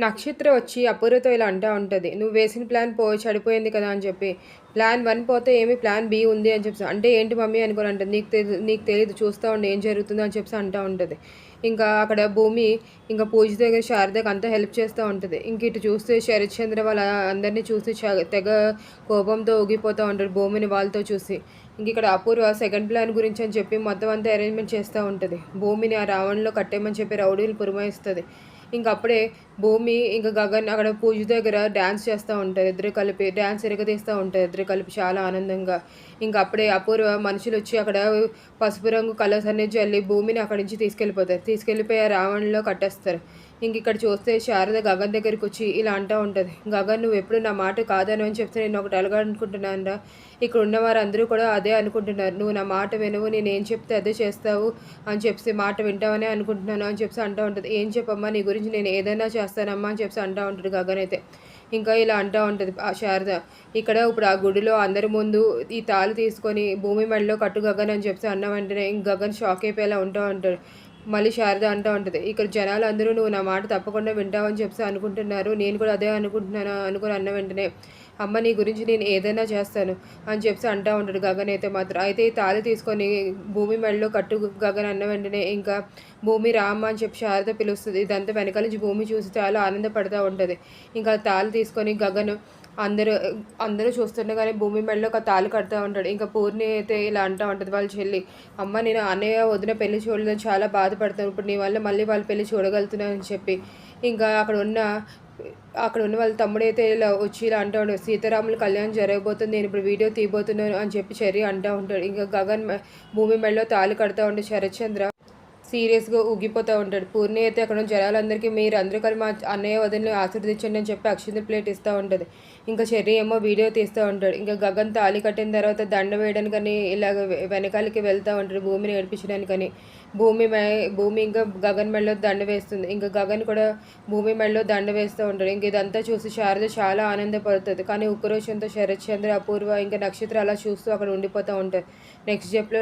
నక్షత్ర వచ్చి అపూర్వతో ఇలా అంటూ ఉంటుంది. నువ్వు వేసిన ప్లాన్ పో చెడిపోయింది కదా అని చెప్పి. ప్లాన్ వన్ పోతే ఏమి? ప్లాన్ బి ఉంది అని చెప్పి. అంటే ఏంటి మమ్మీ అనుకోని అంటుంది. నీకు తెలియదు నీకు తెలియదు చూస్తూ ఉండి ఏం జరుగుతుందో అని చెప్పి అంటూ ఉంటుంది. ఇంకా అక్కడ భూమి ఇంకా పూజ దగ్గర శారదకి అంతా హెల్ప్ చేస్తూ ఉంటుంది. ఇంక ఇటు చూస్తే శరత్చంద్ర వాళ్ళ అందరినీ చూసి చ- తెగ కోపంతో ఊగిపోతూ ఉంటాడు భూమిని వాళ్ళతో చూసి. ఇంక ఇక్కడ అపూర్వ సెకండ్ ప్లాన్ గురించి అని చెప్పి మొత్తం అంతా అరేంజ్మెంట్ చేస్తూ ఉంటుంది. భూమిని ఆ రావణ్లో కట్టేయమని చెప్పి రౌడీలు పురమాయిస్తుంది. ఇంకా అప్పుడే భూమి ఇంకా గగన్ అక్కడ పూజ దగ్గర డ్యాన్స్ చేస్తూ ఉంటారు. ఇద్దరు కలిపి డ్యాన్స్ ఎరగదీస్తూ ఉంటారు. ఇద్దరు కలిపి చాలా ఆనందంగా. ఇంకా అప్పుడే అపూర్వ మనుషులు వచ్చి అక్కడ పసుపు రంగు కలర్స్ అన్ని జల్లి భూమిని అక్కడి నుంచి తీసుకెళ్ళిపోతారు. తీసుకెళ్ళిపోయి ఆ రావణ్లో కట్టేస్తారు. ఇంక ఇక్కడ చూస్తే శారద గగన్ దగ్గరికి వచ్చి ఇలా అంటూ ఉంటుంది గగన్ నువ్వు ఎప్పుడు నా మాట కాదని అని చెప్తే నేను ఒకటి అడగాలనుకుంటున్నాను రా ఇక్కడ ఉన్న వారందరూ కూడా అదే అనుకుంటున్నారు నువ్వు నా మాట వినవు నేను ఏం చెప్తే అదే చేస్తావు అని చెప్పి మాట వింటావనే అనుకుంటున్నాను అని చెప్పి అంటూ ఉంటుంది. ఏం చెప్పమ్మా నీ గురించి నేను ఏదైనా చేస్తానమ్మా అని చెప్పి అంటూ ఉంటుంది గగన్ అయితే. ఇంకా ఇలా అంటూ ఉంటుంది ఆ శారద. ఇక్కడ ఇప్పుడు ఆ గుడిలో అందరి ముందు ఈ తాళి తీసుకొని భూమి మెడలో కట్టు గగన్ అని చెప్పి అన్న వెంటనే ఇంక గగన్ షాక్ అయిపోయేలా ఉంటూ ఉంటాడు. మళ్ళీ శారద అంటూ ఉంటుంది ఇక్కడ జనాలు అందరూ నువ్వు నా మాట తప్పకుండా వింటావని చెప్పి అనుకుంటున్నారు నేను కూడా అదే అనుకుంటున్నాను? అనుకుని అన్న వెంటనే అమ్మ నీ గురించి నేను ఏదైనా చేస్తాను అని చెప్పి అంటూ ఉంటాడు గగన్ అయితే మాత్రం. అయితే ఈ తాళి తీసుకొని భూమి మెడలో కట్టు గగన్ అన్న వెంటనే ఇంకా భూమి రామ్మ అని చెప్పి శారద పిలుస్తుంది. ఇదంతా వెనకాల నుంచి భూమి చూసి చాలా ఆనందపడుతూ ఉంటుంది. ఇంకా తాళి తీసుకొని గగన్ అందరూ అందరూ చూస్తుండగానే భూమి మెడలో ఒక తాళి కడుతూ ఉంటాడు. ఇంకా పూర్ణి అయితే ఇలా అంటూ ఉంటుంది వాళ్ళ చెల్లి అమ్మ నేను అన్నయ్య వదిన పెళ్ళి చూడలేదని చాలా బాధపడతాను. ఇప్పుడు నీ వల్ల మళ్ళీ వాళ్ళ పెళ్ళి చూడగలుగుతున్నానని చెప్పి. ఇంకా అక్కడ ఉన్న అక్కడ ఉన్న వాళ్ళ తమ్ముడైతే ఇలా వచ్చి ఇలా అంటూ ఉంటాడు సీతారాముల కళ్యాణం జరగబోతుంది నేను ఇప్పుడు వీడియో తీయబోతున్నాను అని చెప్పి చెర్రి అంటూ ఉంటాడు. ఇంకా గగన్ భూమి మెడలో తాళి కడుతూ ఉంటే శరత్చంద్ర సీరియస్గా ఊగిపోతూ ఉంటాడు. పూర్ణి అయితే అక్కడ ఉన్న జనాలందరికీ మీరు అందరూ కలిసి మా అన్నయ్య వదిలిని ఆశీర్వదించండి అని చెప్పి అక్షింత ప్లేట్ ఇస్తూ ఉంటుంది. ఇంకా చెర్రి ఏమో వీడియో తీస్తూ ఉంటాడు. ఇంకా గగన్ తాళి కట్టిన తర్వాత దండ వేయడానికని ఇలాగ వెనకాలకి వెళ్తూ ఉంటాడు భూమిని ఏడిపించడానికని. భూమి భూమి ఇంకా గగన్ మెడలో దండ వేస్తుంది. ఇంకా గగన్ కూడా భూమి మెడలో దండ వేస్తూ ఉంటాడు. ఇంక ఇదంతా చూసి శారద చాలా ఆనందపడుతుంది. కానీ ఉక్రోషంతో శరత్ చంద్ర అపూర్వ ఇంకా నక్షత్ర అలా చూస్తూ అక్కడ ఉండిపోతూ ఉంటారు. నెక్స్ట్ జెప్లో